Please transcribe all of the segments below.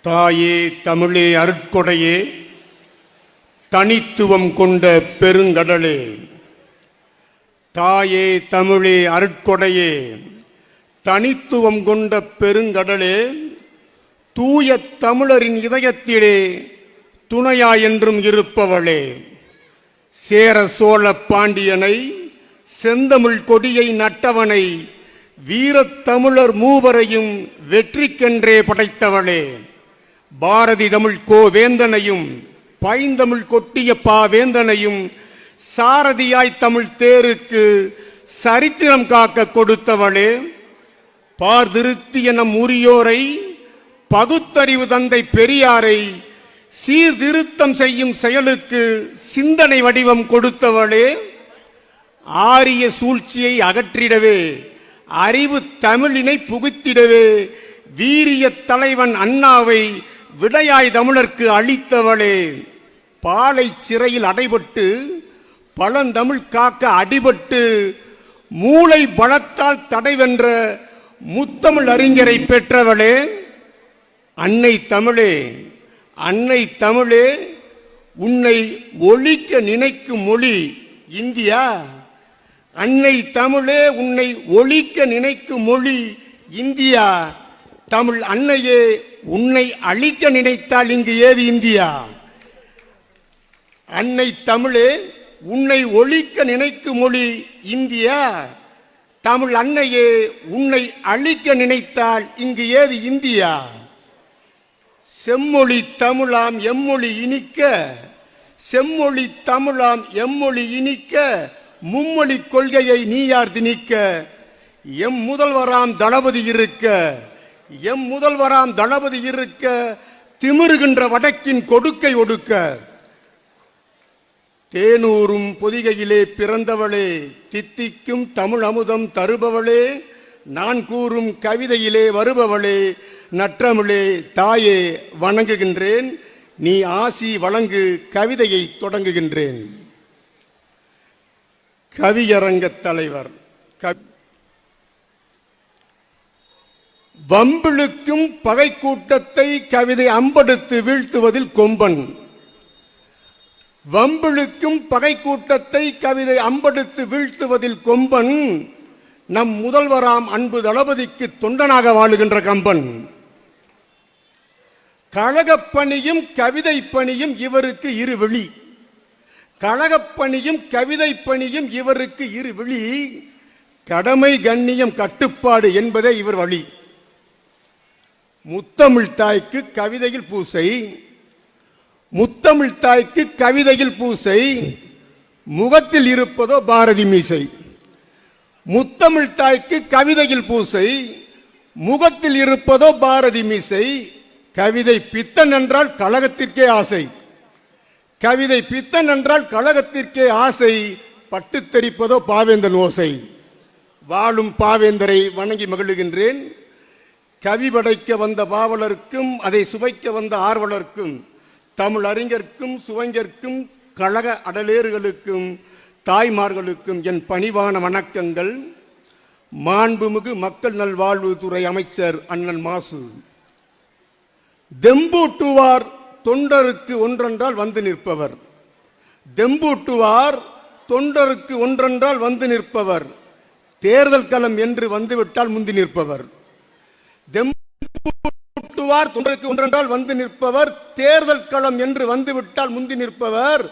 தாயே தமிழே அருட்கொடையே தனித்துவம் கொண்ட பெருங்கடலே. தாயே தமிழே அருட்கொடையே தனித்துவம் கொண்ட பெருங்கடலே தூய தமிழரின் இதயத்திலே துணையா என்றும் இருப்பவளே. சேர சோழ பாண்டியனை செந்தமிழ் கொடியை நட்டவனை வீரத்தமிழர் மூவரையும் வெற்றிக்கென்றே படைத்தவளே. பாரதி தமிழ் கோ வேந்தனையும் பைந்தமிழ் கொட்டிய பா வேந்தனையும் சாரதியாய் தமிழ் தேருக்கு சரித்திரம் காக்க கொடுத்தவளே பார்திருத்திய நம் உரியோரை பகுத்தறிவு தந்தை பெரியாரை சீர்திருத்தம் செய்யும் செயலுக்கு சிந்தனை வடிவம் கொடுத்தவளே ஆரிய சூழ்ச்சியை அகற்றிடவே அறிவு தமிழினை புகுத்திடவே வீரிய தலைவன் அண்ணாவை விடையாய் தமிழர்க்கு அளித்தவளே. பாலை சிறையில் அடைபட்டு பழந்தமிழ் காக்க அடிபட்டு மூளை பலத்தால் தடைவென்ற முத்தமிழ் அறிஞரை பெற்றவளே. அன்னை தமிழே அன்னை தமிழே உன்னை ஒழிக்க நினைக்கும் மொழி இந்தியா. அன்னை தமிழே உன்னை ஒழிக்க நினைக்கும் மொழி இந்தியா. தமிழ் அன்னையே உன்னை அழிக்க நினைத்தால் இங்கு ஏது இந்தியா? அன்னை தமிழே உன்னை ஒழிக்க நினைக்கும் மொழி இந்தியா? தமிழ் அன்னையே உன்னை அழிக்க நினைத்தால் இங்கு ஏது இந்தியா? செம்மொழி தமிழாம் எம்மொழி இனிக்க. செம்மொழி தமிழாம் எம்மொழி இனிக்க. மும்மொழி கொள்கையை நீயார் திணிக்க? எம் முதல்வராம் தளபதி இருக்க. எம் முதல்வராம் தளபதி இருக்க திமிருகின்ற வடக்கின் கொடுக்கை ஒடுக்க. தேனூரும் பொதிகையிலே பிறந்தவளே தித்திக்கும் தமிழ் அமுதம் தருபவளே நான் கூறும் கவிதையிலே வருபவளே நற்றமிழே தாயே வணங்குகின்றேன் நீ ஆசி வழங்கு கவிதையை தொடங்குகின்றேன். கவியரங்கத் தலைவர் கவி வம்பிழுக்கும் பகை கூட்டத்தை கவிதை அம்படுத்து வீழ்த்துவதில் கொம்பன். வம்பிழுக்கும் பகை கூட்டத்தை கவிதை அம்படுத்து வீழ்த்துவதில் கொம்பன் நம் முதல்வராம் அன்பு தளபதிக்கு தொண்டனாக வாழுகின்ற கம்பன். கழகப்பணியும் கவிதை பணியும் இவருக்கு இரு விழி கழகப்பணியும் கவிதை பணியும் இவருக்கு இரு விழி கடமை கண்ணியம் கட்டுப்பாடு என்பதே இவர் வழி. முத்தமிழ் தாய்க்கு கவிதையில் பூசை. முத்தமிழ் தாய்க்கு கவிதையில் பூசை. முகத்தில் இருப்பதோ பாரதி மீசை. முத்தமிழ் தாய்க்கு கவிதையில் பூசை. முகத்தில் இருப்பதோ பாரதி மீசை. கவிதை பித்தன் என்றால் கழகத்திற்கே ஆசை. கவிதை பித்தன் என்றால் கழகத்திற்கே ஆசை. பட்டு தெரிப்பதோ பாவேந்தன் ஓசை. வாழும் பாவேந்தரை வணங்கி மகிழ்கின்றேன். கவி படைக்க வந்த பாவலருக்கும் அதை சுவைக்க வந்த ஆர்வலர்க்கும் தமிழ் அறிஞர்க்கும் சுவைஞர்க்கும் கழக அடலேறுகளுக்கும் தாய்மார்களுக்கும் என் பணிவான வணக்கங்கள். மாண்புமிகு மக்கள் நல்வாழ்வுத்துறை அமைச்சர் அண்ணன் மாசு. தெம்பூட்டுவார் தொண்டருக்கு ஒன்றென்றால் வந்து நிற்பவர். தெம்பூட்டுவார் தொண்டருக்கு ஒன்றென்றால் வந்து நிற்பவர். தேர்தல் களம் என்று வந்துவிட்டால் முந்தி நிற்பவர். தெம்பூட்டுவார் தொண்டருக்கு ஒன்றென்றால் வந்து நிற்பவர். தேர்தல் களம் என்று வந்துவிட்டால் முந்தி நிற்பவர்.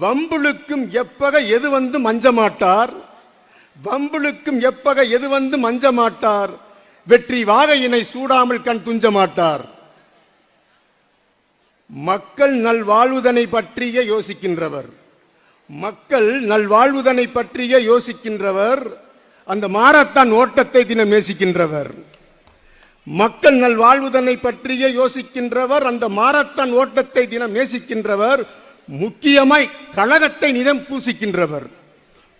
வம்புளுக்கும் எப்பக எது வந்து மஞ்ச மாட்டார்? வம்புளுக்கும் எப்பக எது வந்து மஞ்ச மாட்டார்? வெற்றி வாகையினை சூடாமல் கண் துஞ்ச மாட்டார். மக்கள் நல்வாழ்வுதனை பற்றிய யோசிக்கின்றவர். மக்கள் நல்வாழ்வுதனை பற்றிய யோசிக்கின்றவர். அந்த மாரத்தான் ஓட்டத்தை தினம் நேசிக்கின்றவர். மக்கள் நல்வாழ்வுதனை பற்றியே யோசிக்கின்றவர் அந்த மாரத்தான் ஓட்டத்தை தினம் நேசிக்கின்றவர் முக்கியமாய் கழகத்தை நிதம் பூசிக்கின்றவர்.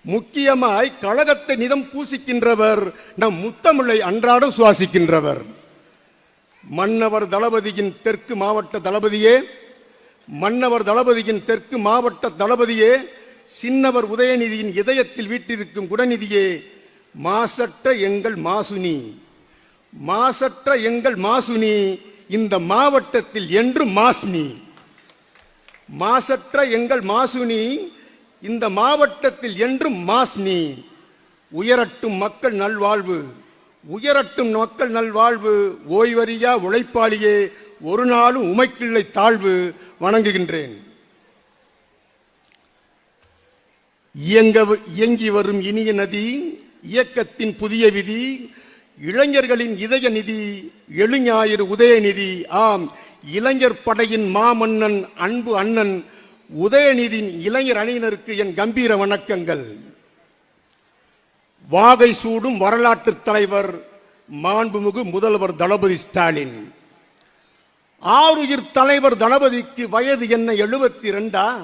முக்கியமாய் கழகத்தை நிதம் பூசிக்கின்றவர் நம் முத்தமிழை அன்றாடம் சுவாசிக்கின்றவர். மன்னவர் தளபதியின் தெற்கு மாவட்ட தளபதியே மன்னவர் தளபதியின் தெற்கு மாவட்ட தளபதியே சின்னவர் உதயநிதியின் இதயத்தில் வீட்டிருக்கும் குணநிதியே மாசற்ற எங்கள் மாசுனி. மாசற்ற எங்கள் மாசுனி இந்த மாவட்டத்தில் என்று மாஸ்னி மாசற்ற எங்கள் மாசுனி இந்த மாவட்டத்தில் என்றும் மாஸ்னி உயரட்டும் மக்கள் நல்வாழ்வு உயரட்டும் மக்கள் நல்வாழ்வு ஓய்வறியா உழைப்பாளியே ஒரு நாளும் உமைக்கிள்ளை தாழ்வு வணங்குகின்றேன். இயங்க இயங்கி வரும் இனிய நதி இயக்கத்தின் புதிய விதி இளைஞர்களின் இதய நிதி எழுஞாயிறு உதயநிதி ஆம். இளைஞர் படையின் மாமன்னன் அன்பு அண்ணன் உதயநிதியின் இளைஞர் அணியினருக்கு என் கம்பீர வணக்கங்கள். வாகை சூடும் வரலாற்று தலைவர் மாண்புமிகு முதல்வர் தளபதி ஸ்டாலின். ஆறுயிர் தலைவர் தளபதிக்கு வயது என்ன எழுபத்தி ரெண்டா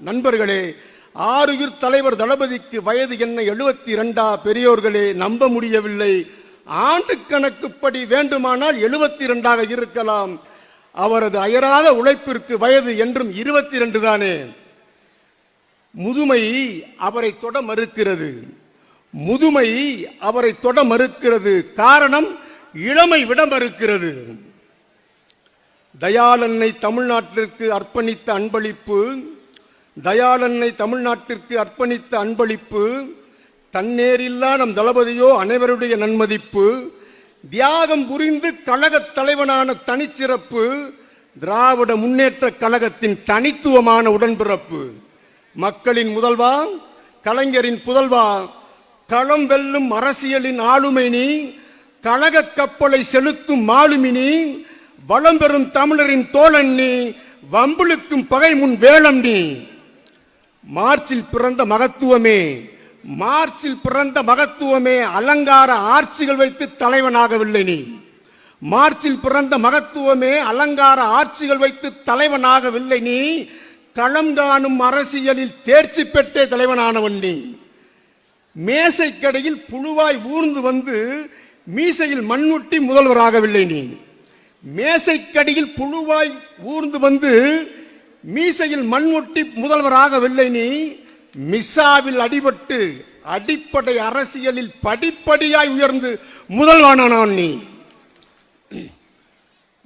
நண்பர்களே ஆறுயிர் தலைவர் தளபதிக்கு வயது என்ன எழுபத்தி ரெண்டா பெரியோர்களே நம்ப முடியவில்லை. ஆண்டு கணக்குப்படி வேண்டுமானால் எழுபத்தி ரெண்டாக இருக்கலாம். அவரது அயராத உழைப்பிற்கு வயது என்றும் இருபத்தி ரெண்டு தானே. முதுமை அவரை தொட மறுக்கிறது. முதுமை அவரை தொட மறுக்கிறது. காரணம் இளமை விட மறுக்கிறது. தயாளன்னை தமிழ்நாட்டிற்கு அர்ப்பணித்த அன்பளிப்பு தயாளன்னை தமிழ்நாட்டிற்கு அர்ப்பணித்த அன்பளிப்பு தன்னேரில்லா நம் தளபதியோ அனைவருடைய நன்மதிப்பு தியாகம் புரிந்து கழகத் தலைவனான தனிச்சிறப்பு திராவிட முன்னேற்ற கழகத்தின் தனித்துவமான உடன்பிறப்பு. மக்களின் முதல்வா கலைஞரின் புதல்வா களம் வெல்லும் அரசியலின் ஆளுமை நீ கழக கப்பலை செலுத்தும் மாலுமினி வளம் பெறும் தமிழரின் தோழன் நீ வம்புளுக்கும் பகை முன் வேளம் நீ மார்ச்சில் பிறந்த மகத்துவமே. மார்ச்சில் பிறந்த மகத்துவமே அலங்கார ஆட்சிகள் வைத்து தலைவனாகவில்லை நீ. மார்ச்சில் பிறந்த மகத்துவமே அலங்கார ஆட்சிகள் வைத்து தலைவனாகவில்லை நீ. களம் காணும் அரசியலில் தேர்ச்சி பெற்றே தலைவனானவன் நீ. மேசைக்கடையில் புழுவாய் ஊர்ந்து வந்து மீசையில் மண்முட்டி முதல்வராகவில்லை நீ. மேசைக்கடியில் புழுவாய் ஊர்ந்து வந்து மீசையில் மண்முட்டி முதல்வராகவில்லை நீ. மிசாவில் அடிபட்டு அடிப்படை அரசியலில் படிப்படியாய் உயர்ந்து முதல்வனானான் நீ.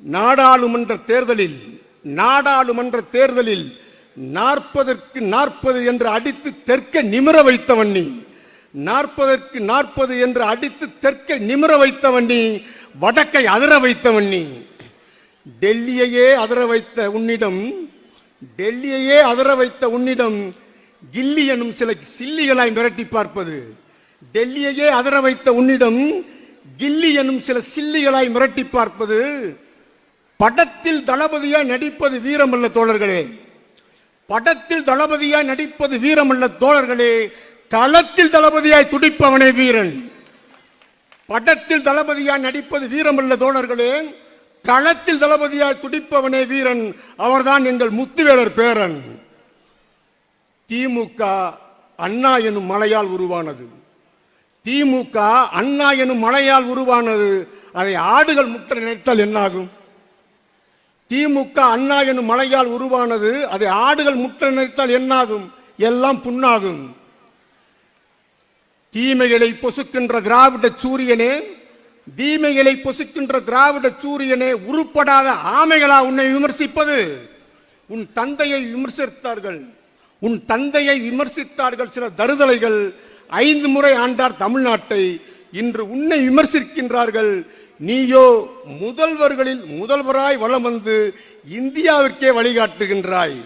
நாடாளுமன்ற தேர்தலில் நாடாளுமன்ற தேர்தலில் நாற்பதற்கு நாற்பது என்று அடித்து தெற்க நிமிர வைத்தவன் நீ. நாற்பதற்கு நாற்பது என்று அடித்து தெற்கை நிமிர வைத்தவன் நீ வடக்கை அதிர வைத்தவன் நீ. டெல்லியையே அதிர வைத்த உன்னிடம் டெல்லியையே அதிர வைத்த உன்னிடம் கில்லி எனும் சில சில்லிகளாய் மிரட்டி பார்ப்பது. டெல்லியையே அதிர வைத்த உன்னிடம் கில்லி எனும் சில சில்லிகளாய் மிரட்டி பார்ப்பது. படத்தில் தளபதியாய் நடிப்பது வீரமல்ல தோழர்களே. படத்தில் தளபதியாய் நடிப்பது வீரமல்ல தோழர்களே. களத்தில் தளபதியாய் துடிப்பவனே வீரன். படத்தில் தளபதியாய் நடிப்பது வீரமல்ல தோழர்களே. களத்தில் தளபதியாய் துடிப்பவனே வீரன். அவர்தான் எங்கள் முத்துவேலர் பேரன். திமுக அண்ணா எனும் மலையால் உருவானது. திமுக அண்ணா எனும் மலையால் உருவானது. அதை ஆடுகள் முற்ற நினைத்தால் என்னாகும்? திமுக அண்ணா எனும் மலையால் உருவானது. அதை ஆடுகள் முற்ற நினைத்தால் என்னாகும்? எல்லாம் புண்ணாகும். தீமைகளை பொசுக்கின்ற திராவிட சூரியனே தீமைகளை பொசுக்கின்ற திராவிட சூரியனே உருப்படாத ஆமைகளா உன்னை விமர்சிப்பது? உன் தந்தையை விமர்சித்தார்கள். உன் தந்தையை விமர்சித்தார்கள் சில தருதலைகள். ஐந்து முறை ஆண்டார் தமிழ்நாட்டை. இன்று உன்னை விமர்சிக்கின்றார்கள். நீயோ முதல்வர்களில் முதல்வராய் வலம் வந்து இந்தியாவிற்கே வழிகாட்டுகின்றாய்.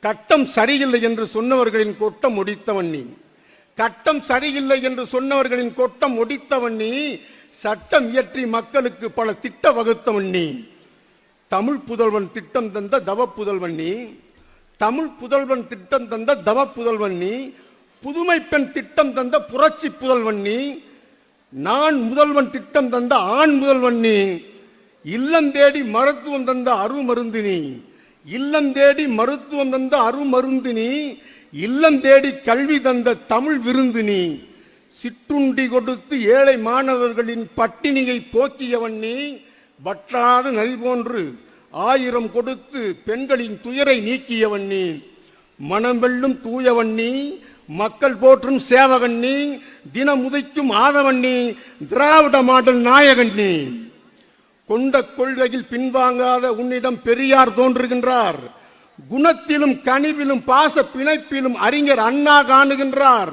கட்டம் சரியில்லை என்று சொன்னவர்களின் கொட்டம் ஒடித்தவன் நீ. கட்டம் சரியில்லை என்று சொன்னவர்களின் கொட்டம் ஒடித்தவன் நீ. சட்டம் இயற்றி மக்களுக்கு பல திட்ட வகுத்தவன் நீ. தமிழ் புதல்வன் திட்டம் தந்த தவ புதல்வன் நீ. தமிழ் புதல்வன் திட்டம் தந்த தவ புதல்வன் நீ புதுமை பெண் திட்டம் தந்த புரட்சி புதல்வன் நீ நான் முதல்வன் திட்டம் தந்த ஆண் முதல்வன் நீ இல்லம் தேடி மருத்துவம் தந்த அருமருந்து நீ இல்லம் தேடி மருத்துவம் தந்த அருமருந்து நீ இல்லம் தேடி கல்வி தந்த தமிழ் விருந்து நீ சிற்றுண்டி கொடுத்து ஏழை மாணவர்களின் பட்டினியை போக்கியவன் நீ வற்றாத நதி போன்று ஆயிரம் கொடுத்து பெண்களின் துயரை நீக்கியவன் நீ. மனம் வெல்லும் தூயவன் நீ. மக்கள் போற்றும் சேவகன் நீ. தினம் உதைக்கும் ஆதவன் நீ. திராவிட மாடல் நாயகன் நீ. கொண்ட கொள்கையில் பின்வாங்காத உன்னிடம் பெரியார் தோன்றுகின்றார். குணத்திலும் கனிவிலும் பாச பிணைப்பிலும் அறிஞர் அண்ணா காணுகின்றார்.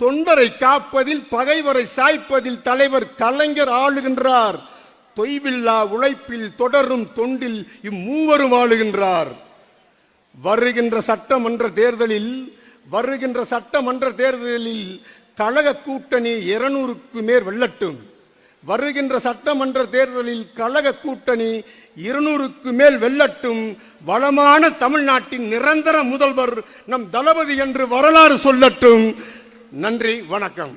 தொண்டரை காப்பதில் பகைவரை சாய்ப்பதில் தலைவர் கலைஞர் ஆளுகின்றார். தொய்வில்லா உழைப்பில் தொடரும் தொண்டில் இம்மூவரும் ஆளுகின்றார் வருகின்ற சட்டமன்ற தேர்தலில் வருகின்ற சட்டமன்ற தேர்தலில் கழக கூட்டணி இருநூறுக்கு மேல் வெல்லட்டும். வருகின்ற சட்டமன்ற தேர்தலில் கழக கூட்டணி இருநூறுக்கு மேல் வெல்லட்டும். வளமான தமிழ்நாட்டின் நிரந்தர முதல்வர் நம் தளபதி என்று வரலாறு சொல்லட்டும். நன்றி வணக்கம்.